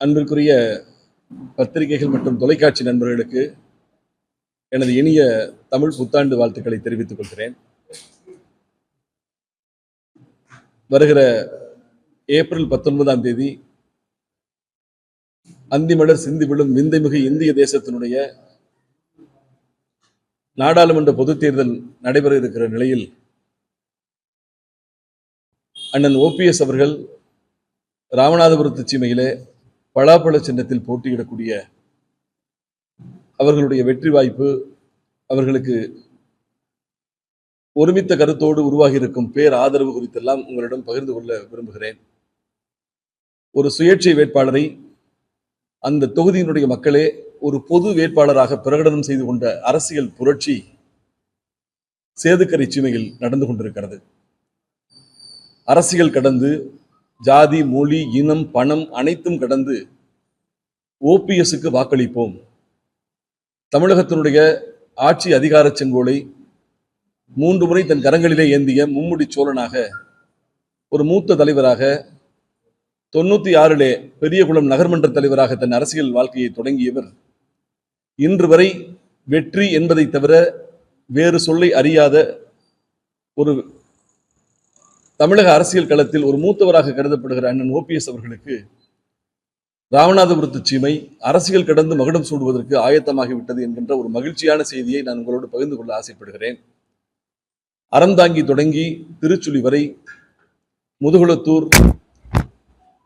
அன்பிற்குரிய பத்திரிகைகள் மற்றும் தொலைக்காட்சி நண்பர்களுக்கு எனது இனிய தமிழ் புத்தாண்டு வாழ்த்துக்களை தெரிவித்துக் கொள்கிறேன். வருகிற ஏப்ரல் பத்தொன்பதாம் தேதி அந்திமலர் சிந்தி விழும் விந்தைமிகு இந்திய தேசத்தினுடைய நாடாளுமன்ற பொதுத் தேர்தல் நடைபெற இருக்கிற நிலையில் அண்ணன் ஓபிஎஸ் அவர்கள் ராமநாதபுரத்து சீமையிலே பலாப்பழ சின்னத்தில் போட்டியிடக்கூடிய அவர்களுடைய வெற்றி வாய்ப்பு அவர்களுக்கு ஒருமித்த கருத்தோடு உருவாகி இருக்கும் பேர் ஆதரவு குறித்தெல்லாம் உங்களிடம் பகிர்ந்து கொள்ள விரும்புகிறேன். ஒரு சுயேட்சை வேட்பாளரை அந்த தொகுதியினுடைய மக்களே ஒரு பொது வேட்பாளராக பிரகடனம் செய்து கொண்ட அரசியல் புரட்சி சேதுக்கரை சீமையில் நடந்து கொண்டிருக்கிறது. அரசியல் கடந்து ஜாதி மொழி இனம் பணம் அனைத்தும் கடந்து ஓபிஎஸ்க்கு வாக்களிப்போம். தமிழகத்தினுடைய ஆட்சி அதிகார செங்கோலை மூன்று முறை தன் கரங்களிலே ஏந்திய மும்முடி சோழனாக ஒரு மூத்த தலைவராக தொண்ணூத்தி ஆறிலே பெரியகுளம் நகர்மன்ற தலைவராக தன் அரசியல் வாழ்க்கையை தொடங்கியவர். இன்று வரை வெற்றி என்பதை தவிர வேறு சொல்லை அறியாத ஒரு தமிழக அரசியல் களத்தில் ஒரு மூத்தவராக கருதப்படுகிற அண்ணன் ஓபிஎஸ் அவர்களுக்கு ராமநாதபுரத்து சீமை அரசியல் கடந்து மகுடம் சூடுவதற்கு ஆயத்தமாகிவிட்டது என்கின்ற ஒரு மகிழ்ச்சியான செய்தியை நான் உங்களோடு பகிர்ந்து கொள்ள ஆசைப்படுகிறேன். அறந்தாங்கி தொடங்கி திருச்சுழி வரை முதுகுளத்தூர்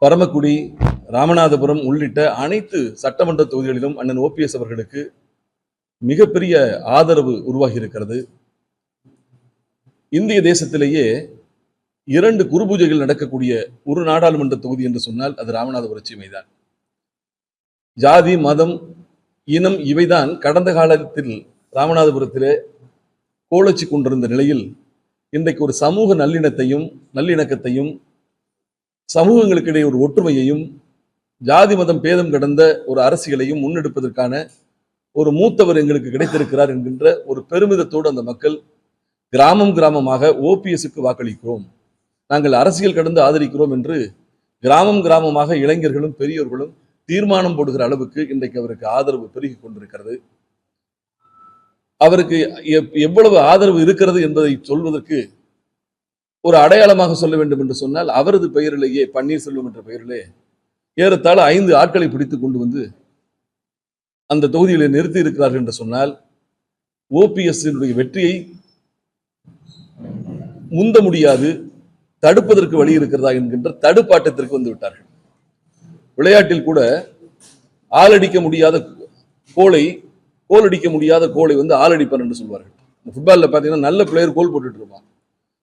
பரமக்குடி ராமநாதபுரம் உள்ளிட்ட அனைத்து சட்டமன்ற தொகுதிகளிலும் அண்ணன் ஓபிஎஸ் அவர்களுக்கு மிகப்பெரிய ஆதரவு உருவாகி இருக்கிறது இந்திய தேசத்திலேயே இரண்டு குரு பூஜைகள் நடக்கக்கூடிய ஒரு நாடாளுமன்ற தொகுதி என்று சொன்னால் அது ராமநாதபுர சீமைதான் ஜாதி மதம் இனம் இவைதான் கடந்த காலத்தில் ராமநாதபுரத்திலே கோலச்சி கொண்டிருந்த நிலையில் இன்றைக்கு ஒரு சமூக நல்லிணத்தையும் நல்லிணக்கத்தையும் சமூகங்களுக்கிடையே ஒரு ஒற்றுமையையும் ஜாதி மதம் பேதம் கடந்த ஒரு அரசியலையும் முன்னெடுப்பதற்கான ஒரு மூத்தவர் எங்களுக்கு கிடைத்திருக்கிறார் என்கின்ற ஒரு பெருமிதத்தோடு அந்த மக்கள் கிராமம் கிராமமாக ஓபிஎஸ்க்கு வாக்களிக்கிறோம். நாங்கள் அரசியல் கடந்து ஆதரிக்கிறோம் என்று கிராமம் கிராமமாக இளைஞர்களும் பெரியோர்களும் தீர்மானம் போடுகிற அளவுக்கு இன்றைக்கு அவருக்கு ஆதரவு பெருகி கொண்டிருக்கிறது. அவருக்கு எப்- எவ்வளவு ஆதரவு இருக்கிறது என்பதை சொல்வதற்கு ஒரு அடையாளமாக சொல்ல வேண்டும் என்று சொன்னால் அவரது பெயரிலேயே பன்னீர்செல்வம் என்ற பெயரிலே ஏறத்தாழ ஐந்து ஆட்களை பிடித்து கொண்டு வந்து அந்த தொகுதியிலே நிறுத்தி இருக்கிறார்கள் என்று சொன்னால் ஓபிஎஸ்னுடைய வெற்றியை முந்த முடியாது. தடுப்பதற்கு வழி இருக்கிறதா என்கின்ற தடுப்பாட்டத்திற்கு வந்து விட்டார்கள். விளையாட்டில் கூட ஆளடிக்க முடியாத கோலை கோல் அடிக்க முடியாத கோலை வந்து ஆளடிப்பார் என்று சொல்வார்கள். ஃபுட்பாலில் பார்த்தீங்கன்னா நல்ல பிளேயர் கோல் போட்டுட்டு இருப்பான்.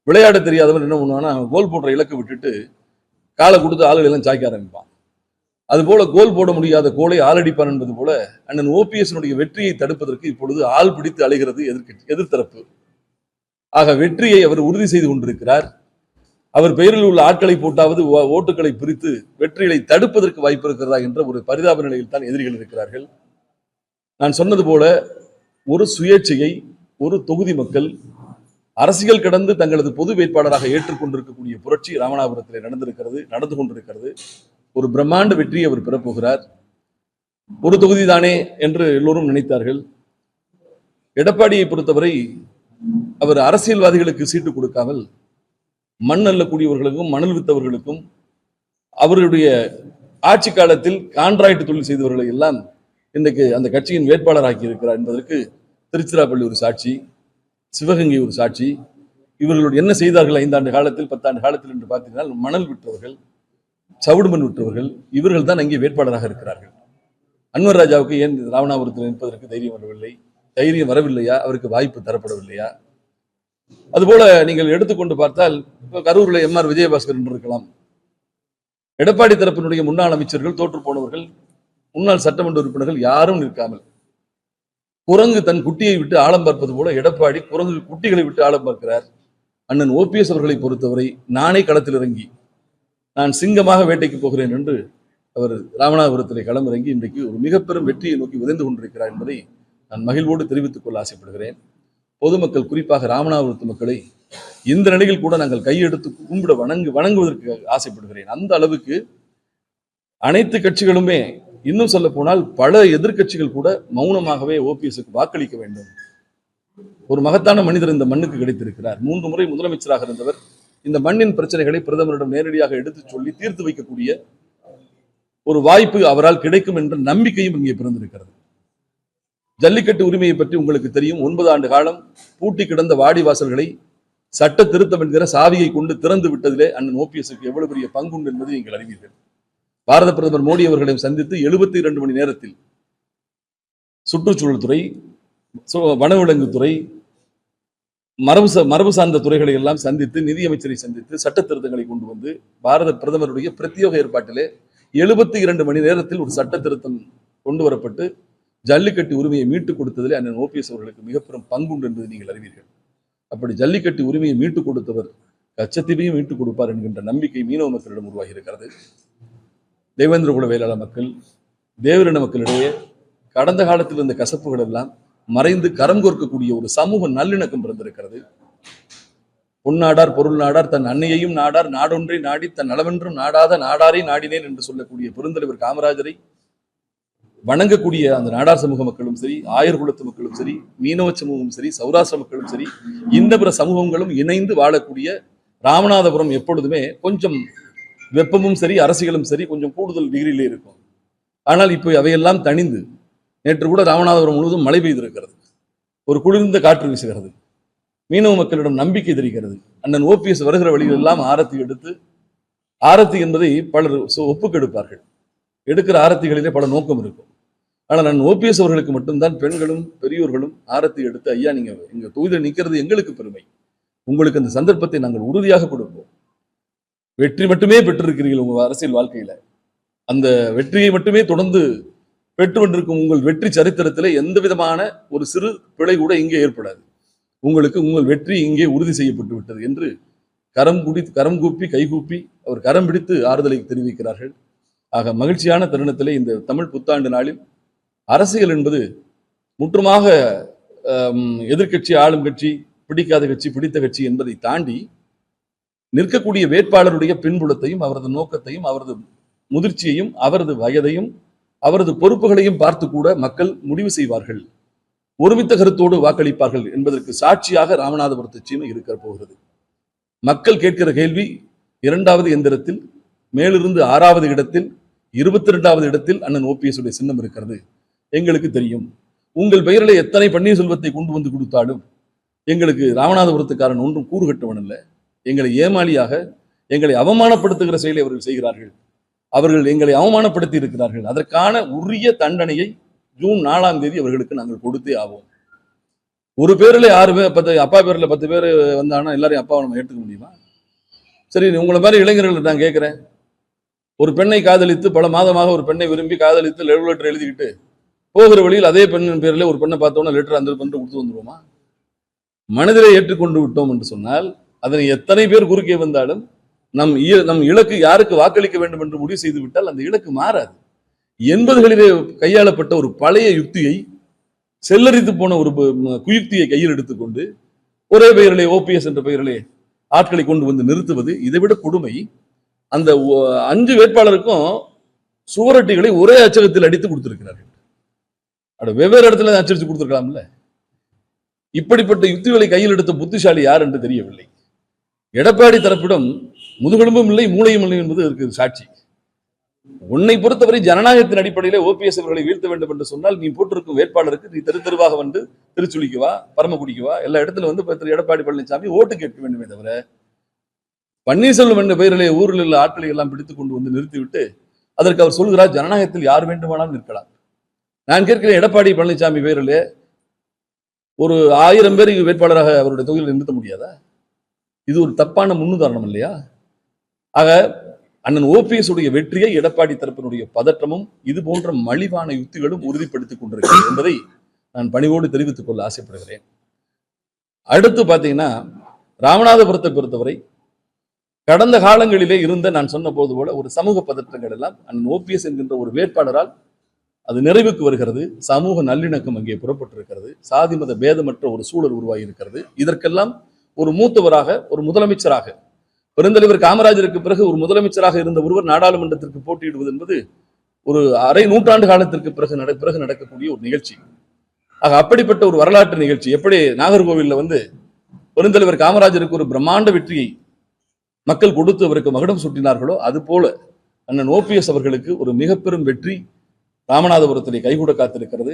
விளையாட தெரியாதவன் என்ன பண்ணுவான்னா கோல் போடுற இலக்கை விட்டுட்டு காலை கொடுத்து ஆளுகளெல்லாம் சாய்க்க ஆரம்பிப்பான். அதுபோல கோல் போட முடியாத கோலை ஆளடிப்பான் என்பது போல அண்ணன் ஓபிஎஸ்னுடைய வெற்றியை தடுப்பதற்கு இப்பொழுது ஆள் பிடித்து அலைகிறது எதிர்க்க எதிர்த்தரப்பு. ஆக வெற்றியை அவர் உறுதி செய்து கொண்டிருக்கிறார். அவர் பெயரில் உள்ள ஆட்களை போட்டாவது ஓட்டுகளை பிரித்து வெற்றிகளை தடுப்பதற்கு வாய்ப்பு இருக்கிறதா என்ற ஒரு பரிதாப நிலையில் தான் எதிரிகள் இருக்கிறார்கள். நான் சொன்னது போல ஒரு சுயேட்சையை ஒரு தொகுதி மக்கள் அரசியல் கடந்து தங்களது பொது வேட்பாளராக ஏற்றுக்கொண்டிருக்கக்கூடிய புரட்சி ராமநாதபுரத்தில் நடந்திருக்கிறது நடந்து கொண்டிருக்கிறது. ஒரு பிரம்மாண்ட வெற்றியை அவர் பெறப்போகிறார். ஒரு தொகுதி தானே என்று எல்லோரும் நினைத்தார்கள். எடப்பாடியை பொறுத்தவரை அவர் அரசியல்வாதிகளுக்கு சீட்டு கொடுக்காமல் மண் அள்ளக்கூடியவர்களுக்கும் மணல் வித்தவர்களுக்கும் அவர்களுடைய ஆட்சி காலத்தில் கான்ட்ராக்ட் தொழில் செய்தவர்களை எல்லாம் இன்றைக்கு அந்த கட்சியின் வேட்பாளராக்கி இருக்கிறார் என்பதற்கு திருச்சிராப்பள்ளி ஒரு சாட்சி சிவகங்கை ஒரு சாட்சி. இவர்கள் என்ன செய்தார்கள் ஐந்தாண்டு காலத்தில் பத்தாண்டு காலத்தில் என்று பார்த்தீங்கன்னா மணல் விற்றவர்கள் சவுடுமண் விற்றவர்கள் இவர்கள் தான் அங்கே வேட்பாளராக இருக்கிறார்கள். அன்வர் ராஜாவுக்கு ஏன் ராமநாதபுரத்தில் நிற்பதற்கு தைரியம் வரவில்லை? தைரியம் வரவில்லையா? அவருக்கு வாய்ப்பு தரப்படவில்லையா? அதுபோல நீங்கள் எடுத்துக்கொண்டு பார்த்தால் இப்போ கரூரில் எம்ஆர் விஜயபாஸ்கர் இருக்கலாம். எடப்பாடி தரப்பினுடைய முன்னாள் அமைச்சர்கள் தோற்று போனவர்கள் முன்னாள் சட்டமன்ற உறுப்பினர்கள் யாரும் நிற்காமல் குரங்கு தன் குட்டியை விட்டு ஆழம் பார்ப்பது போல எடப்பாடி குரங்கு குட்டிகளை விட்டு ஆழம் பார்க்கிறார். அண்ணன் ஓபிஎஸ் அவர்களை பொறுத்தவரை நானே களத்தில் இறங்கி நான் சிங்கமாக வேட்டைக்கு போகிறேன் என்று அவர் ராமநாதபுரத்திலே களமிறங்கி இன்றைக்கு ஒரு மிகப்பெரும் வெற்றியை நோக்கி விதைந்து கொண்டிருக்கிறார் என்பதை நான் மகிழ்வோடு தெரிவித்துக் கொள்ள ஆசைப்படுகிறேன். பொதுமக்கள் குறிப்பாக ராமநாதபுரத்து மக்களை இந்த நிலையில் கூட நாங்கள் கையெடுத்து கும்பிட வணங்கு வணங்குவதற்கு ஆசைப்படுகிறேன். அந்த அளவுக்கு அனைத்து கட்சிகளுமே இன்னும் சொல்ல போனால் பல எதிர்க்கட்சிகள் கூட மௌனமாகவே ஓபிஎஸ்க்கு வாக்களிக்க வேண்டும். ஒரு மகத்தான மனிதர் இந்த மண்ணுக்கு கிடைத்திருக்கிறார். மூன்று முறை முதலமைச்சராக இருந்தவர் இந்த மண்ணின் பிரச்சனைகளை பிரதமரிடம் நேரடியாக எடுத்துச் சொல்லி தீர்த்து வைக்கக்கூடிய ஒரு வாய்ப்பு அவரால் கிடைக்கும் என்ற நம்பிக்கையும் இங்கே பிறந்திருக்கிறது. ஜல்லிக்கட்டு உரிமையை பற்றி உங்களுக்கு தெரியும். ஒன்பது ஆண்டு காலம் பூட்டி கிடந்த வாடி வாசல்களை சட்ட திருத்தம் என்கிற சாவியை கொண்டு திறந்து விட்டதிலே அண்ணன் ஓபிஎஸ்க்கு எவ்வளவு பெரிய பங்குண்டு என்பதை நீங்கள் அறிவீர்கள். பாரத பிரதமர் மோடி அவர்களையும் சந்தித்து எழுபத்தி இரண்டு மணி நேரத்தில் சுற்றுச்சூழல் துறை சு- வனவிலங்குத்துறை மரபு மரபு சார்ந்த துறைகளை எல்லாம் சந்தித்து நிதியமைச்சரை சந்தித்து சட்ட திருத்தங்களை கொண்டு வந்து பாரத பிரதமருடைய பிரத்யோக ஏற்பாட்டிலே எழுபத்தி இரண்டு மணி நேரத்தில் ஒரு சட்ட திருத்தம் கொண்டு வரப்பட்டு ஜல்லிக்கட்டு உரிமையை மீட்டுக் கொடுத்ததிலே அண்ணன் ஓபிஎஸ் அவர்களுக்கு மிகப்பெரும் பங்குண்டு என்பதை நீங்கள் அறிவீர்கள். அப்படி ஜல்லிக்கட்டு உரிமையை மீட்டுக் கொடுத்தவர் கச்சத்தீவையும் மீட்டுக் கொடுப்பார் என்கின்ற நம்பிக்கை மீனவ மக்களிடம் உருவாகி இருக்கிறது தேவேந்திர குல வேளாளர் மக்கள் தேவரின மக்களிடையே கடந்த காலத்தில் இருந்த கசப்புகள் எல்லாம் மறைந்து கரம் கோர்க்கக்கூடிய ஒரு சமூக நல்லிணக்கம் பிறந்திருக்கிறது. பொன்னாடார் பொருள் நாடார் தன் அன்னையையும் நாடார் நாடொன்றை நாடி தன் நலவென்றும் நாடாத நாடாரை நாடினேன் என்று சொல்லக்கூடிய பெருந்தலைவர் காமராஜரை வணங்கக்கூடிய அந்த நாடார் சமூக மக்களும் சரி ஆயர் குலத்து மக்களும் சரி மீனவ சமூகமும் சரி சௌராஷ்டிர மக்களும் சரி இந்த பிற சமூகங்களும் இணைந்து வாழக்கூடிய ராமநாதபுரம் எப்பொழுதுமே கொஞ்சம் வெப்பமும் சரி அரசியலும் சரி கொஞ்சம் கூடுதல் டிகிரியிலே இருக்கும். ஆனால் இப்போ அவையெல்லாம் தணிந்து நேற்று கூட ராமநாதபுரம் முழுவதும் மழை பெய்திருக்கிறது. ஒரு குளிர்ந்த காற்று வீசுகிறது. மீனவ மக்களிடம் நம்பிக்கை தெரிகிறது. அண்ணன் ஓபிஎஸ் வருகிற வழியில் எல்லாம் ஆரத்தி எடுத்து ஆரத்தி என்பதை பலர் ஒப்புக்கெடுப்பார்கள் எடுக்கிற ஆரத்திகளிலே பல நோக்கம் இருக்கும். ஆனால் நான் ஓபிஎஸ் அவர்களுக்கு மட்டும்தான் பெண்களும் பெரியோர்களும் ஆரத்தி எடுத்து ஐயா நீங்கள் எங்க தொகுதியில் நிற்கிறது எங்களுக்கு பெருமை. உங்களுக்கு அந்த சந்தர்ப்பத்தை நாங்கள் உறுதியாக கொடுப்போம். வெற்றி மட்டுமே பெற்றிருக்கிறீர்கள் உங்கள் அரசியல் வாழ்க்கையில. அந்த வெற்றியை மட்டுமே தொடர்ந்து பெற்று கொண்டிருக்கும் உங்கள் வெற்றி சரித்திரத்தில் எந்த விதமான ஒரு சிறு பிழை கூட இங்கே ஏற்படாது. உங்களுக்கு உங்கள் வெற்றி இங்கே உறுதி செய்யப்பட்டு விட்டது என்று கரம் குடி கரம் கூப்பி கைகூப்பி அவர் கரம் பிடித்து ஆறுதலை தெரிவிக்கிறார்கள். ஆக மகிழ்ச்சியான தருணத்திலே இந்த தமிழ் புத்தாண்டு நாளில் அரசியல் என்பது முற்றுமாக எதிர்கட்சி எதிர்க்கட்சி ஆளும் கட்சி பிடிக்காத கட்சி பிடித்த கட்சி என்பதை தாண்டி நிற்கக்கூடிய வேட்பாளருடைய பின்புலத்தையும் அவரது நோக்கத்தையும் அவரது முதிர்ச்சியையும் அவரது வயதையும் அவரது பொறுப்புகளையும் பார்த்து கூட மக்கள் முடிவு செய்வார்கள். ஒருமித்த கருத்தோடு வாக்களிப்பார்கள் என்பதற்கு சாட்சியாக ராமநாதபுரத்து சீமை இருக்க போகிறது. மக்கள் கேட்கிற கேள்வி இரண்டாவது எந்திரத்தில் மேலிருந்து ஆறாவது இடத்தில் இருபத்தி இரண்டாவது இடத்தில் அண்ணன் ஓபிஎஸ் உடைய சின்னம் இருக்கிறது. எங்களுக்கு தெரியும். உங்கள் பெயரிலே எத்தனை பன்னீர்செல்வத்தை கொண்டு வந்து கொடுத்தாலும் எங்களுக்கு ராமநாதபுரத்துக்காரன் ஒன்றும் கூறு இல்லை எங்களை ஏமாளியாக எங்களை அவமானப்படுத்துகிற செயலை அவர்கள் செய்கிறார்கள். அவர்கள் எங்களை அவமானப்படுத்தி இருக்கிறார்கள். அதற்கான உரிய தண்டனையை ஜூன் நாலாம் தேதி அவர்களுக்கு நாங்கள் கொடுத்தே ஆவோம். ஒரு பேரில் ஆறு பேர் பத்து அப்பா பேர்ல பத்து பேர் வந்தாங்கன்னா எல்லாரையும் அப்பாவை நம்ம ஏற்றுக்க முடியுமா? சரி உங்களை மாதிரி இளைஞர்கள் நான் கேட்குறேன். ஒரு பெண்ணை காதலித்து பல மாதமாக ஒரு பெண்ணை விரும்பி காதலித்து லெவ் லெட்டர் எழுதிக்கிட்டு போகிற வழியில் அதே பெண்ணின் பேரில் ஒரு பெண்ணை பார்த்தோன்னா லெட்டர் அந்த பண்ணிட்டு கொடுத்து வந்துருவோமா? மனதிலே ஏற்றுக்கொண்டு விட்டோம் என்று சொன்னால் அதனை எத்தனை பேர் குறுக்கே வந்தாலும் நம் நம் இலக்கு யாருக்கு வாக்களிக்க வேண்டும் என்று முடிவு செய்து விட்டால் அந்த இலக்கு மாறாது. எண்பதுகளிலே கையாளப்பட்ட ஒரு பழைய யுக்தியை செல்லரித்து போன ஒரு குயுக்தியை கையில் எடுத்துக்கொண்டு ஒரே பெயரிலே ஓபிஎஸ் என்ற பெயரிலே ஆட்களை கொண்டு வந்து நிறுத்துவது இதைவிட கொடுமை. அந்த அஞ்சு வேட்பாளருக்கும் சுவரொட்டிகளை ஒரே அச்சகத்தில் அடித்து கொடுத்திருக்கிறார்கள். அட வெவ்வேறு இடத்துல அச்சரித்து கொடுத்துருக்கலாம்ல. இப்படிப்பட்ட யுக்திகளை கையில் எடுத்த புத்திசாலி யார் என்று தெரியவில்லை. எடப்பாடி தரப்பிடம் முதுகெலும்பும் இல்லை மூளையும் இல்லை என்பது இருக்கு சாட்சி. உன்னை பொறுத்தவரை ஜனநாயகத்தின் அடிப்படையிலே ஓபிஎஸ் அவர்களை வீழ்த்த வேண்டும் என்று சொன்னால் நீ போட்டிருக்கும் வேட்பாளருக்கு நீ தெரு தெருவாக வந்து திருச்சுளிக்கு வா பரமக்குடிக்கு வா. எல்லா இடத்துல வந்து திரு எடப்பாடி பழனிசாமி ஓட்டு கேட்க வேண்டுமே தவிர பன்னீர்செல்வம் என்ற பெயரிலே ஊரில் உள்ள ஆட்களை எல்லாம் பிடித்து கொண்டு வந்து நிறுத்திவிட்டு அதற்கு அவர் சொல்கிறார் ஜனநாயகத்தில் யார் வேண்டுமானாலும் நிற்கலாம் நான் கேட்கிறேன் எடப்பாடி பழனிசாமி பேரில் ஒரு ஆயிரம் பேர் வேட்பாளராக அவருடைய தொகுதியில் நிறுத்த முடியாதா? இது ஒரு தப்பான முன்னுதாரணம் இல்லையா? ஆக அண்ணன் ஓபிஎஸ் உடைய வெற்றியை எடப்பாடி தரப்பினுடைய பதற்றமும் இது போன்ற மலிவான யுக்திகளும் உறுதிப்படுத்திக் கொண்டிருக்கிறது என்பதை நான் பணிவோடு தெரிவித்துக் கொள்ள ஆசைப்படுகிறேன். அடுத்து பார்த்தீங்கன்னா ராமநாதபுரத்தை பொறுத்தவரை கடந்த காலங்களிலே இருந்த நான் சொன்ன போது போல ஒரு சமூக பதற்றங்கள் எல்லாம் அண்ணன் ஓபிஎஸ் என்கின்ற ஒரு வேட்பாளரால் அது நிறைவுக்கு வருகிறது. சமூக நல்லிணக்கம் அங்கே புறப்பட்டிருக்கிறது. சாதி மத பேதமற்ற ஒரு சூழல் உருவாகி இருக்கிறது இதற்கெல்லாம் ஒரு மூத்தவராக ஒரு முதலமைச்சராக பெருந்தலைவர் காமராஜருக்கு பிறகு ஒரு முதலமைச்சராக இருந்த ஒருவர் நாடாளுமன்றத்திற்கு போட்டியிடுவது என்பது ஒரு அரை நூற்றாண்டு காலத்திற்கு பிறகு நட பிறகு நடக்கக்கூடிய ஒரு நிகழ்ச்சி. ஆக அப்படிப்பட்ட ஒரு வரலாற்று நிகழ்ச்சி. எப்படி நாகர்கோவில்ல வந்து பெருந்தலைவர் காமராஜருக்கு ஒரு பிரம்மாண்ட வெற்றியை மக்கள் கொடுத்து அவருக்கு மகுடம் சுட்டினார்களோ அது போல அண்ணன் ஓபிஎஸ் அவர்களுக்கு ஒரு மிக பெரும் வெற்றி ராமநாதபுரத்திலே கைகூட காத்திருக்கிறது.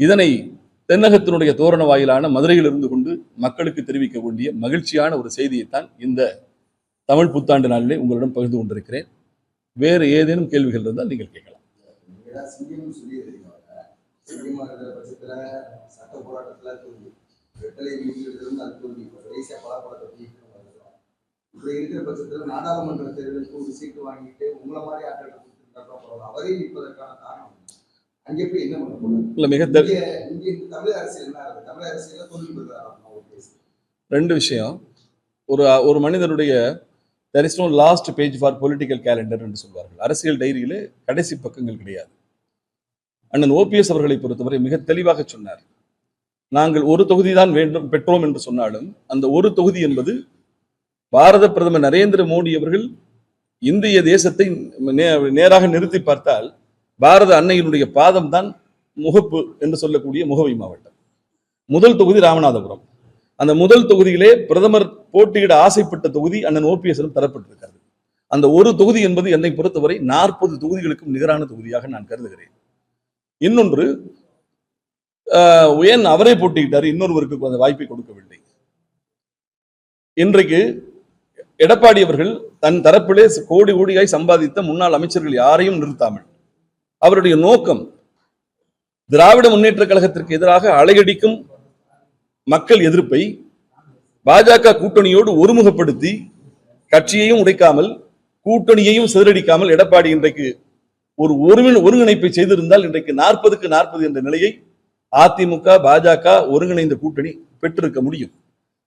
இதனை தென்னகத்தினுடைய தோரண வாயிலான மதுரையில் இருந்து கொண்டு மக்களுக்கு தெரிவிக்க வேண்டிய மகிழ்ச்சியான ஒரு செய்தியைத்தான் இந்த தமிழ் புத்தாண்டு நாளிலே உங்களிடம் பகிர்ந்து கொண்டிருக்கிறேன். வேறு ஏதேனும் கேள்விகள் இருந்தால் நீங்கள் கேட்கலாம். இருக்கிற பட்சத்துல நாடாளுமன்ற தேர்தலுக்கு ஒரு சீட்டு வாங்கிட்டு உங்களை மாதிரி ஆட்கள் இல்ல மிக ரெண்டு விஷயம். ஒரு ஒரு மனிதனுடைய there is no last page for political calendar என்று சொல்வார்கள். அரசியல் டைரியிலே கடைசி பக்கங்கள் கிடையாது. அண்ணன் ஓபிஎஸ் அவர்களை பொறுத்தவரை மிக தெளிவாக சொன்னார். நாங்கள் ஒரு தொகுதி தான் வேண்டும் பெற்றோம் என்று சொன்னாலும் அந்த ஒரு தொகுதி என்பது பாரத பிரதமர் நரேந்திர மோடி அவர்கள் இந்திய தேசத்தை நே- நேராக நிறுத்தி பார்த்தால் பாரத அன்னையினுடைய பாதம் தான் முகப்பு என்று சொல்லக்கூடிய முகவை மாவட்டம். முதல் தொகுதி ராமநாதபுரம். அந்த முதல் தொகுதியிலே பிரதமர் போட்டியிட ஆசைப்பட்ட தொகுதி அண்ணன் ஓபிஎஸ்லும் தரப்பட்டிருக்கிறது. அந்த ஒரு தொகுதி என்பது என்னை பொறுத்தவரை நாற்பது தொகுதிகளுக்கும் நிகரான தொகுதியாக நான் கருதுகிறேன். இன்னொன்று ஆஹ், ஏன் அவரே போட்டியிட்டார்? இன்னொருவருக்கு அந்த வாய்ப்பை கொடுக்கவில்லை. இன்றைக்கு எடப்பாடி அவர்கள் தன் தரப்பிலே கோடி கோடியாய் சம்பாதித்த முன்னாள் அமைச்சர்கள் யாரையும் நிறுத்தாமல் அவருடைய நோக்கம் திராவிட முன்னேற்ற கழகத்திற்கு எதிராக அலையடிக்கும் மக்கள் எதிர்ப்பை பாஜக கூட்டணியோடு ஒருமுகப்படுத்தி கட்சியையும் உடைக்காமல் கூட்டணியையும் சிதறடிக்காமல் எடப்பாடி இன்றைக்கு ஒரு ஒருங்கிணை ஒருங்கிணைப்பை செய்திருந்தால் இன்றைக்கு நாற்பதுக்கு நாற்பது என்ற நிலையை அதிமுக பாஜக ஒருங்கிணைந்த கூட்டணி பெற்றிருக்க முடியும்.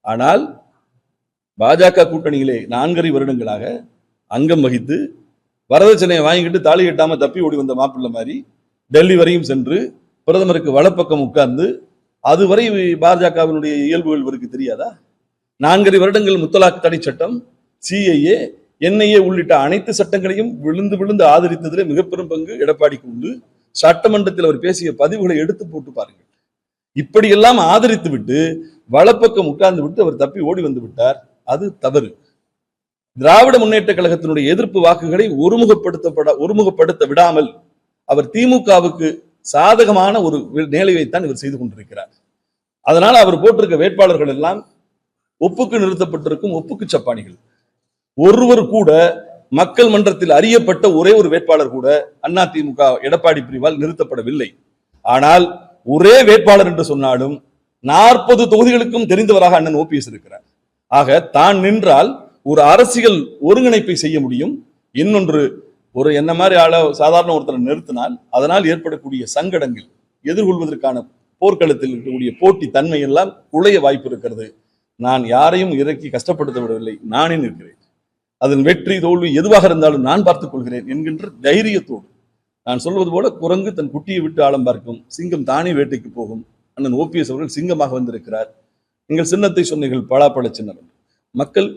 ஆனால் பாஜக கூட்டணியிலே நான்கரை வருடங்களாக அங்கம் வகித்து வரதட்சணையை வாங்கிட்டு தாலி கட்டாமல் தப்பி ஓடி வந்த மாப்பிள்ளை மாதிரி டெல்லி வரையும் சென்று பிரதமருக்கு வலப்பக்கம் உட்கார்ந்து அதுவரை பாஜகவினுடைய இயல்புகள் இவருக்கு தெரியாதா? நான்கரை வருடங்கள் முத்தலாக் தடை சட்டம் சிஐஏ என்ஐஏ உள்ளிட்ட அனைத்து சட்டங்களையும் விழுந்து விழுந்து ஆதரித்ததிலே மிக பெரும் பங்கு எடப்பாடிக்கு உண்டு. சட்டமன்றத்தில் அவர் பேசிய பதிவுகளை எடுத்து போட்டு பாருங்கள். இப்படியெல்லாம் ஆதரித்து விட்டு வலப்பக்கம் உட்கார்ந்து விட்டு அவர் தப்பி ஓடி வந்து விட்டார். அது தவறு. திராவிட முன்னேற்ற கழகத்தினுடைய எதிர்ப்பு வாக்குகளை ஒருமுகப்படுத்தப்பட ஒருமுகப்படுத்த விடாமல் அவர் திமுகவுக்கு சாதகமான ஒரு நிலையைத்தான் இவர் செய்து கொண்டிருக்கிறார். அதனால் அவர் போட்டிருக்க வேட்பாளர்கள் எல்லாம் ஒப்புக்கு நிறுத்தப்பட்டிருக்கும் ஒப்புக்கு சப்பானிகள். ஒருவர் கூட மக்கள் மன்றத்தில் அறியப்பட்ட ஒரே ஒரு வேட்பாளர் கூட அண்ணா திமுக எடப்பாடி பிரிவால் நிறுத்தப்படவில்லை. ஆனால் ஒரே வேட்பாளர் என்று சொன்னாலும் நாற்பது தொகுதிகளுக்கும் தெரிந்தவராக அண்ணன் ஓபிஎஸ் இருக்கிறார். ஆக தான் நின்றால் ஒரு அரசியல் ஒருங்கிணைப்பை செய்ய முடியும். இன்னொன்று ஒரு என்ன மாதிரி ஆள சாதாரண ஒருத்தரை நிறுத்தினால் அதனால் ஏற்படக்கூடிய சங்கடங்கள் எதிர்கொள்வதற்கான போர்க்களத்தில் இருக்கக்கூடிய போட்டி தன்மை எல்லாம் குலைய வாய்ப்பு இருக்கிறது. நான் யாரையும் இறக்கி கஷ்டப்படுத்த விடவில்லை. நானே நிற்கிறேன். அதன் வெற்றி தோல்வி எதுவாக இருந்தாலும் நான் பார்த்துக் கொள்கிறேன் என்கின்ற தைரியத்தோடு. நான் சொல்வது போல குரங்கு தன் குட்டியை விட்டு ஆழம் பார்க்கும். சிங்கம் தானே வேட்டைக்கு போகும். அண்ணன் ஓபிஎஸ் அவர்கள் சிங்கமாக வந்திருக்கிறார். நீங்கள் சின்னத்தை சொன்னீர்கள் பலாப்பழ சின்னம். மக்கள்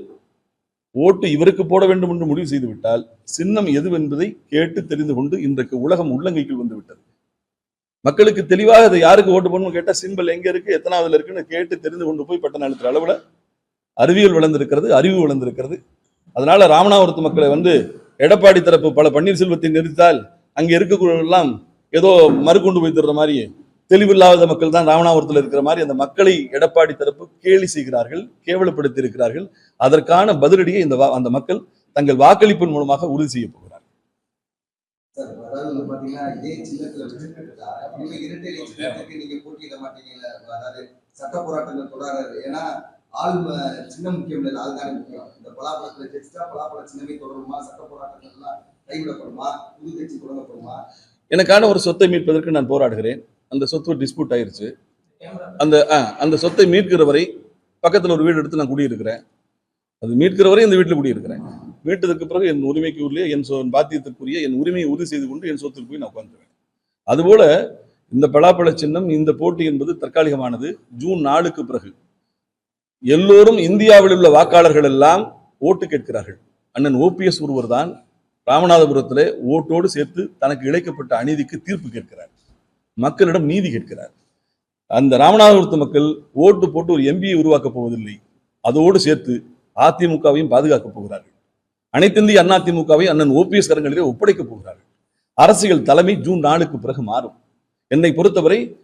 ஓட்டு இவருக்கு போட வேண்டும் என்று முடிவு செய்துவிட்டால் சின்னம் எதுவென்பதை கேட்டு தெரிந்து கொண்டு இன்றைக்கு உலகம் உள்ளங்கைக்குள் வந்துவிட்டது. மக்களுக்கு தெளிவாக அதை யாருக்கு ஓட்டு போடணும்னு கேட்டா சிம்பிள் எங்க இருக்கு எத்தனாவதுல இருக்குன்னு கேட்டு தெரிந்து கொண்டு போய் பட்டம் அழுத்துற அளவில் அறிவியல் வளர்ந்திருக்கிறது அறிவு வளர்ந்திருக்கிறது. அதனால ராமநாதபுரத்து மக்களை வந்து எடப்பாடி தரப்பு பல பன்னீர்செல்வத்தை நிறுத்தால் அங்க இருக்கக்கூடியவர்கள்லாம் ஏதோ மறுக்கொண்டு போய் தர்ற மாதிரி தெளிவில்லாத மக்கள் தான் ராமநாதபுரத்தில் இருக்கிற மாதிரி அந்த மக்களை எடப்பாடி தரப்பு கேலி செய்கிறார்கள் கேவலப்படுத்தி இருக்கிறார்கள் அதற்கான பதிலடியை இந்த அந்த மக்கள் தங்கள் வாக்களிப்பின் மூலமாக உறுதி செய்ய போகிறார் சார் அதாவது வந்து பாத்தீங்கன்னா இதே சின்னத்துல வச்சுக்கிட்டா இனிமே இரட்டை இலை சின்னத்துக்கு நீங்க போட்டியிட மாட்டீங்கல்ல? அதாவது சட்ட போராட்டங்கள் தொடராது. ஏன்னா ஆள் ம- சின்னம் முக்கியம் இல்லை ஆள் தானே முக்கியம். இந்த பலாப்பழத்துல ஜெயிச்சா பலாப்பழ சின்னமே தொடருமா? சட்ட போராட்டங்கள் எல்லாம் கைவிடப்படுமா? புது கட்சி தொடங்கப்படுமா? எனக்கான ஒரு சொத்தை மீட்பதற்கு நான் போராடுகிறேன். அந்த சொத்து டிஸ்பியூட் ஆயிருச்சு. அந்த அந்த சொத்தை மீட்கிற வரை பக்கத்துல ஒரு வீடு எடுத்து நான் குடியிருக்கிறேன். அது மீட்கிற வரை இந்த வீட்டில் குடியிருக்கிறேன். மீட்டதுக்கு பிறகு என் உரிமைக்கு உரிய என் சொ பாத்தியத்திற்குரிய என் உரிமையை உறுதி செய்து கொண்டு என் சொத்துக்கு போய் நான் உட்காந்துருவேன் அதுபோல இந்த பலாப்பழ சின்னம் இந்த போட்டி என்பது தற்காலிகமானது. ஜூன் நாலுக்கு பிறகு எல்லோரும் இந்தியாவில் உள்ள வாக்காளர்கள் எல்லாம் ஓட்டு கேட்கிறார்கள். அண்ணன் ஓபிஎஸ் ஒருவர் தான் ராமநாதபுரத்தில் ஓட்டோடு சேர்த்து தனக்கு இழைக்கப்பட்ட அநீதிக்கு தீர்ப்பு கேட்கிறார். மக்களிடம் நீதி கேட்கிறார். அந்த ராமநாதபுரத்து மக்கள் ஓட்டு போட்டு ஒரு எம்பியை உருவாக்கப் போவதில்லை. அதோடு சேர்த்து அதிமுகவையும் பாதுகாக்கப் போகிறார்கள். அனைத்திந்திய அண்ணா திமுகவை அண்ணன் ஓபிஎஸ் கரங்களிலே ஒப்படைக்கப் போகிறார்கள். அரசியல் தலைமை ஜூன் நாலுக்கு பிறகு மாறும். என்னை பொறுத்தவரை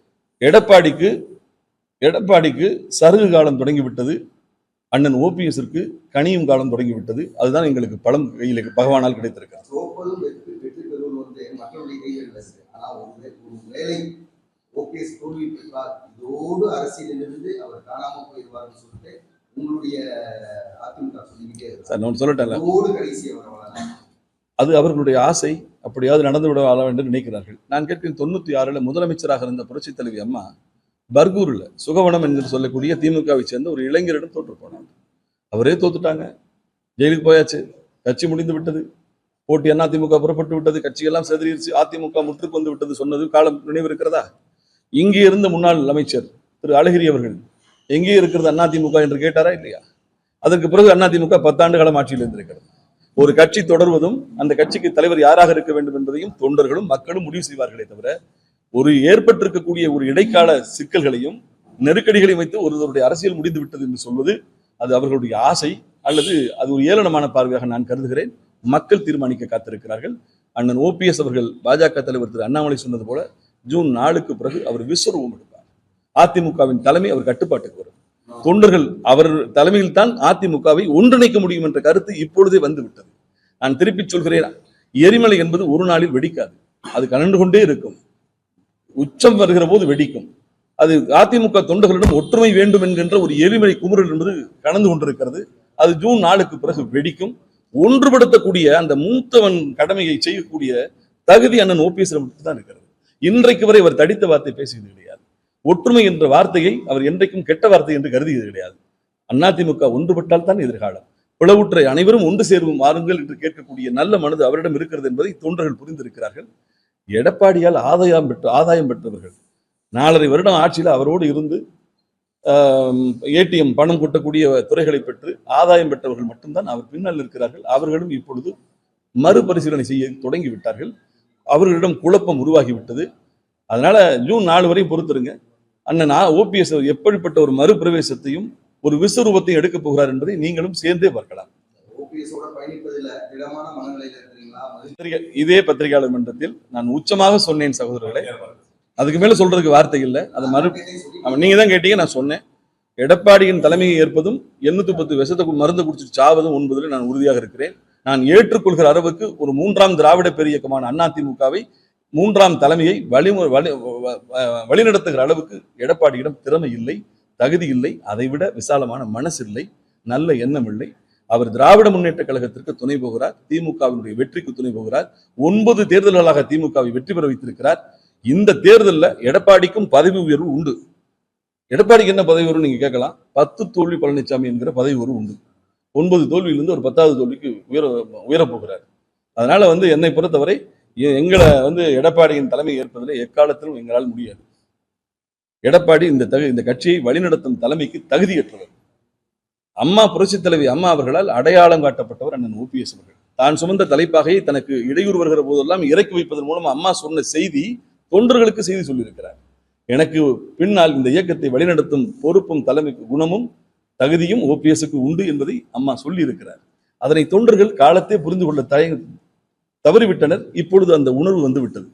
எடப்பாடிக்கு எடப்பாடிக்கு சருகு காலம் தொடங்கிவிட்டது. அண்ணன் ஓபிஎஸ்ற்கு கனியும் காலம் தொடங்கிவிட்டது. அதுதான் எங்களுக்கு பழம் கையில் பகவானால் கிடைத்திருக்கிறது. தோப்பதும் வெற்றி வெற்றி பெறுவது வந்து மக்களுடைய கையில் இருக்கு? ஆனா ஒரு ஒரு வேலை ஓபிஎஸ் இதோடு அரசியலிலிருந்து அவர் காணாம போயிடுவார்னு சொல்லிட்டு உங்களுடைய அதிமுக சொல்லிக்கிட்டே சார் நான் இதோடு கடைசி அவர் அது அவர்களுடைய ஆசை அப்படியாவது நடந்து விட வேண்டும் என்று நினைக்கிறார்கள். நான் கேட்கிறேன் தொண்ணூத்தி ஆறுல முதலமைச்சராக இருந்த புரட்சித் தலைவி அம்மா பர்கூர்ல சுகவனம் என்று சொல்லக்கூடிய திமுகவை சேர்ந்த ஒரு இளைஞரிடம் தோற்று போனாங்க. அவரே தோத்துட்டாங்க. ஜெயிலுக்கு போயாச்சு. கட்சி முடிந்து விட்டது. போட்டி அண்ணா திமுக புறப்பட்டு விட்டது கட்சியெல்லாம் செதறிடுச்சு அதிமுக முற்றுக்கு வந்து விட்டது சொன்னது காலம் நினைவு இருக்கிறதா இங்கே இருந்த முன்னாள் அமைச்சர் திரு அழகிரி அவர்கள் எங்கே இருக்கிறது அண்ணா திமுக என்று கேட்டாரா இல்லையா? அதற்கு பிறகு அதிமுக பத்தாண்டு காலம் ஆட்சியில் இருந்திருக்கிறது. ஒரு கட்சி தொடர்வதும் அந்த கட்சிக்கு தலைவர் யாராக இருக்க வேண்டும் என்பதையும் தொண்டர்களும் மக்களும் முடிவு செய்வார்களே தவிர ஒரு ஏற்பட்டிருக்கக்கூடிய ஒரு இடைக்கால சிக்கல்களையும் நெருக்கடிகளையும் வைத்து ஒருவருடைய அரசியல் முடிந்து விட்டது என்று சொல்வது அது அவர்களுடைய ஆசை அல்லது அது ஒரு ஏளனமான பார்வையாக நான் கருதுகிறேன். மக்கள் தீர்மானிக்க காத்திருக்கிறார்கள். அண்ணன் ஓபிஎஸ் அவர்கள் பாஜக தலைவர் திரு அண்ணாமலை சொன்னது போல ஜூன் நாலுக்கு பிறகு அவர் விஸ்வரூபம் எடுப்பார். அதிமுகவின் தலைமை அவர் கட்டுப்பாட்டுக்கு வரும். தொண்டர்கள் அவர் தலைமையில் தான் அதிமுகவை ஒன்றிணைக்க முடியும் என்ற கருத்து இப்பொழுதே வந்து விட்டது. நான் திருப்பி சொல்கிறேன் எரிமலை என்பது ஒரு நாளில் வெடிக்காது. அது கலந்து கொண்டே இருக்கும். உச்சம் வருகிற போது வெடிக்கும். அது அதிமுக தொண்டர்களிடம் ஒற்றுமை வேண்டும் என்கின்ற ஒரு எரிமலை குமுறல் என்பது கலந்து கொண்டிருக்கிறது. அது ஜூன் நாலுக்கு பிறகு வெடிக்கும். ஒன்றுபடுத்தக்கூடிய அந்த மூத்தவன் கடமையை செய்யக்கூடிய தகுதி அண்ணன் ஓபிஎஸ் தான் இருக்கிறது. இன்றைக்கு வரை அவர் தடித்த வார்த்தை பேசியது கிடையாது. ஒற்றுமை என்ற வார்த்தையை அவர் என்றைக்கும் கெட்ட வார்த்தை என்று கருதியது கிடையாது. அதிமுக ஒன்றுபட்டால் தான் எதிர்காலம். பிளவுற்ற அனைவரும் ஒன்று சேர்வும் வாருங்கள் என்று கேட்கக்கூடிய நல்ல மனது அவரிடம் இருக்கிறது என்பதை தொண்டர்கள் புரிந்திருக்கிறார்கள். எடப்பாடியால் ஆதாயம் பெற்ற ஆதாயம் பெற்றவர்கள். நாலரை வருடம் ஆட்சியில் அவரோடு இருந்து ஏடிஎம் பணம் கொட்டக்கூடிய துறைகளை பெற்று ஆதாயம் பெற்றவர்கள் மட்டும்தான் அவர் பின்னால் இருக்கிறார்கள் அவர்களும் இப்பொழுது மறுபரிசீலனை செய்ய தொடங்கி விட்டார்கள் அவர்களிடம் குழப்பம் உருவாகிவிட்டது. அதனால ஜூன் நாலு வரை பொறுத்திருங்க. அண்ணன் ஓபிஎஸ் எப்படிப்பட்ட ஒரு மறுபிரவேசத்தையும் ஒரு விஸ்வரூபத்தையும் எடுக்கப் போகிறார் என்பதை நீங்களும் சேர்ந்தே பார்க்கலாம். இதே பத்திரிகையாளர் மன்றத்தில் நான் உச்சமாக சொன்னேன் சகோதரர்களே. அதுக்கு மேல சொல்றதுக்கு வார்த்தை இல்லை. அது மறு சொல்லி நீங்க தான் கேட்டீங்க நான் சொன்னேன். எடப்பாடியின் தலைமையை ஏற்பதும் எண்ணூத்தி பத்து விஷத்தை மருந்து குடிச்சிட்டு சாவதும் ஒன்பதில் நான் உறுதியாக இருக்கிறேன். நான் ஏற்றுக்கொள்கிற அளவுக்கு ஒரு மூன்றாம் திராவிட பெரியக்கமான அதிமுகவை மூன்றாம் தலைமையை வழி வழி வழிநடத்துகிற அளவுக்கு எடப்பாடியிடம் திறமை இல்லை தகுதி இல்லை. அதைவிட விசாலமான மனசு இல்லை நல்ல எண்ணம் இல்லை. அவர் திராவிட முன்னேற்ற கழகத்திற்கு துணை போகிறார் திமுகவினுடைய வெற்றிக்கு துணை போகிறார். ஒன்பது தேர்தல்களாக திமுகவை வெற்றி பெற வைத்திருக்கிறார். இந்த தேர்தல்ல எடப்பாடிக்கும் பதவி உயர்வு உண்டு. எடப்பாடிக்கு என்ன பதவி உயர்வு நீங்க கேட்கலாம். பத்து தோல்வி பழனிசாமி என்கிற பதவி உயர்வு உண்டு. ஒன்பது தோல்வியிலிருந்து ஒரு பத்தாவது தோல்விக்கு உயர உயரப்போகிறார் அதனால வந்து என்னை பொறுத்தவரை எங்களை வந்து எடப்பாடியின் தலைமை ஏற்பதில் எக்காலத்திலும் எங்களால் முடியாது. எடப்பாடி இந்த தகு இந்த கட்சியை வழிநடத்தும் தலைமைக்கு தகுதியற்றவர். அம்மா புரட்சித் தலைவி அம்மா அவர்களால் அடையாளம் காட்டப்பட்டவர் அண்ணன் ஓபிஎஸ் அவர்கள். தான் சுமந்த தலைப்பாகையை தனக்கு இடையூறு வருகிற போதெல்லாம் இறக்கி வைப்பதன் மூலம் அம்மா சொன்ன செய்தி தொண்டர்களுக்கு செய்தி சொல்லியிருக்கிறார். எனக்கு பின்னால் இந்த இயக்கத்தை வழிநடத்தும் பொறுப்பும் தலைமைக்கு குணமும் தகுதியும் ஓபிஎஸ்க்கு உண்டு என்பதை அம்மா சொல்லி இருக்கிறார் அதனை தொண்டர்கள் காலத்தே புரிந்து கொள்ள தய தவறிவிட்டனர். இப்பொழுது அந்த உணர்வு வந்து விட்டது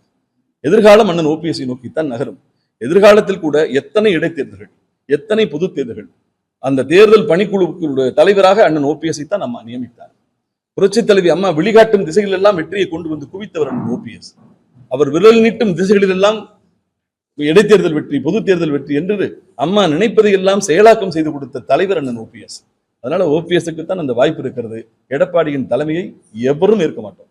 எதிர்காலம் அண்ணன் ஓபிஎஸ்ஐ நோக்கித்தான் நகரும். எதிர்காலத்தில் கூட எத்தனை இடைத்தேர்தல்கள் எத்தனை பொது தேர்தல்கள் அந்த தேர்தல் பணிக்குழுவுடைய தலைவராக அண்ணன் ஓபிஎஸ்ஐ தான் அம்மா நியமித்தார். புரட்சித் தலைவி அம்மா வெளிகாட்டும் திசைகள் எல்லாம் வெற்றியை கொண்டு வந்து குவித்தவர் அண்ணன் ஓபிஎஸ். அவர் விரல் நீட்டும் திசைகளில் எல்லாம் இடைத்தேர்தல் வெற்றி பொது தேர்தல் வெற்றி என்று அம்மா நினைப்பதை எல்லாம் செயலாக்கம் செய்து கொடுத்த தலைவர் அண்ணன் ஓபிஎஸ் அதனால ஓபிஎஸ்க்கு தான் அந்த வாய்ப்பு இருக்கிறது. எடப்பாடியின் தலைமையை எவரும் ஏற்க மாட்டோம்.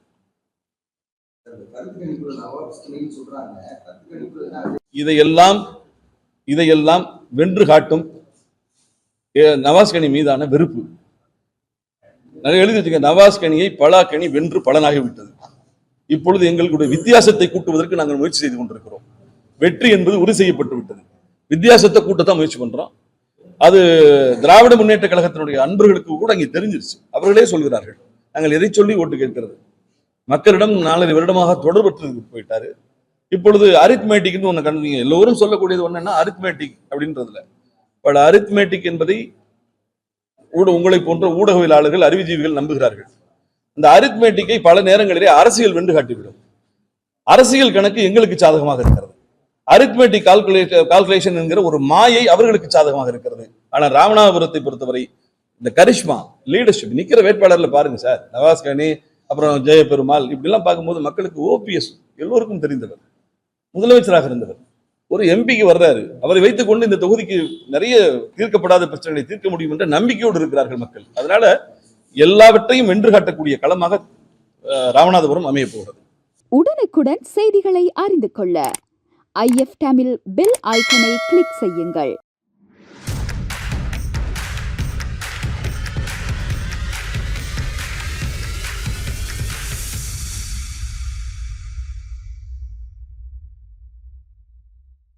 இதையெல்லாம் இதையெல்லாம் வென்று காட்டும் நவாஸ் நவாஸ்கனி மீதான வெறுப்பு. நான் எழுதி வச்சுக்க நவாஸ்கனியை பலாக்கனி வென்று பலனாகிவிட்டது. இப்பொழுது எங்களுடைய வித்தியாசத்தை கூட்டுவதற்கு நாங்கள் முயற்சி செய்து கொண்டிருக்கிறோம். வெற்றி என்பது உறுதி செய்யப்பட்டு விட்டது. வித்தியாசத்தை கூட்டத்தான் முயற்சி பண்றோம். அது திராவிட முன்னேற்ற கழகத்தினுடைய அன்பர்களுக்கு கூட அங்கே தெரிஞ்சிருச்சு. அவர்களே சொல்கிறார்கள். நாங்கள் எதை சொல்லி ஓட்டு கேட்கிறது? மக்களிடம் நாலரை வருடமாக தொடர்பற்று போயிட்டாரு. இப்பொழுது அரித்மேட்டிக்னு ஒன்று கண்டுங்க எல்லோரும் சொல்லக்கூடியது ஒன்றுன்னா அரித்மேட்டிக் அப்படின்றதுல. பட் அரித்மேட்டிக் என்பதை ஊட உங்களை போன்ற ஊடகவியலாளர்கள் அறிவுஜீவிகள் நம்புகிறார்கள். இந்த அரித்மேட்டிக்கை பல நேரங்களிலே அரசியல் வென்று காட்டிவிடும். அரசியல் கணக்கு எங்களுக்கு சாதகமாக இருக்கிறது. அரித்மேட்டிக் கால்குலேட் கால்குலேஷன் என்கிற ஒரு மாயை அவர்களுக்கு சாதகமாக இருக்கிறது. ஆனால் ராமநாதபுரத்தை பொறுத்தவரை இந்த கரிஷ்மா லீடர்ஷிப் நிக்கிற வேட்பாளர்ல பாருங்க சார். நவாஸ்கானி அப்புறம் ஜெயபெருமாள் இப்படிலாம் பார்க்கும்போது மக்களுக்கு ஓபிஎஸ் எல்லோருக்கும் தெரிந்தவர். முதலமைச்சராக இருந்தவர். ஒரு எம்பிக்கு வர்றாரு. அவரை வைத்துக்கொண்டு இந்த தொகுதிக்கு நிறைய தீர்க்கப்படாத பிரச்சனைகளை தீர்க்க முடியும் என்ற நம்பிக்கையோடு இருக்கிறார்கள் மக்கள். அதனால எல்லாவற்றையும் வென்று காட்டக்கூடிய களமாக ராமநாதபுரம் அமைய போகிறது உடனுக்குடன் செய்திகளை அறிந்து கொள்ள ஐஎஃப் டேமில் பெல் ஐக்கனை கிளிக் செய்யுங்கள்.